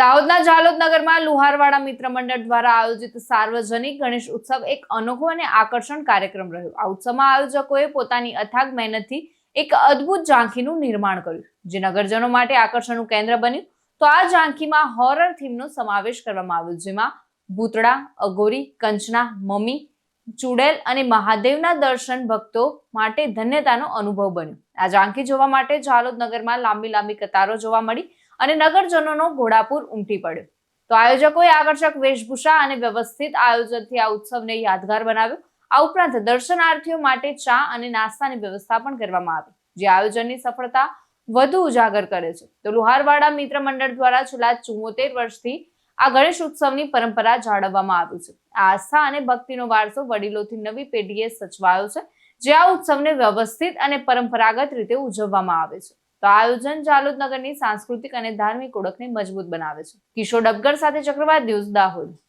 દાહોદના જાલોદ નગરમાં લુહારવાડા મિત્ર મંડળ દ્વારા આયોજિત સાર્વજનિક ગણેશ ઉત્સવ એક અનોખો અને આકર્ષણ કાર્યક્રમ રહ્યો. આ ઉત્સવમાં આયોજકોએ પોતાની અથાગ મહેનતથી એક અદ્ભુત ઝાંખીનું નિર્માણ કર્યું. જે નગરજનો માટે આકર્ષણનું કેન્દ્ર બન્યું. તો આ ઝાંખીમાં હોરર થીમનો સમાવેશ કરવામાં આવ્યો, જેમાં ભૂતળા, અઘોરી, કંચના, મમ્મી, ચુડેલ અને મહાદેવના દર્શન ભક્તો માટે ધન્યતાનો અનુભવ બન્યો. આ ઝાંખી જોવા માટે જાલોદ નગરમાં લાંબી લાંબી કતારો જોવા મળી. અને નગરજનોનો ઘોડાપુર ઉમટી પડ્યો. તો આયોજકોએ આકર્ષક વેશભૂષા અને વ્યવસ્થિત આયોજનથી આ ઉત્સવને યાદગાર બનાવ્યો. આ ઉપરાંત દર્શનાર્થીઓ માટે ચા અને નાસ્તાની વ્યવસ્થા પણ કરવામાં આવી, જે આયોજનની સફળતા વધુ ઉજાગર કરે છે. તો લુહારવાડા મિત્ર મંડળ દ્વારા છેલ્લા ચુમ્મોતેર વર્ષથી આ ગણેશ ઉત્સવની પરંપરા જાળવવામાં આવી છે. આસ્થા અને ભક્તિનો વારસો વડીલોથી નવી પેઢીએ સચવાયો છે, જે આ ઉત્સવને વ્યવસ્થિત અને પરંપરાગત રીતે ઉજવવામાં આવે છે. તો આયોજન જાલોદ નગરની સાંસ્કૃતિક અને ધાર્મિક ઓળખને મજબૂત બનાવે છે. કિશોર ડબગર સાથે ચક્રવાત ન્યૂઝ દાહોદ.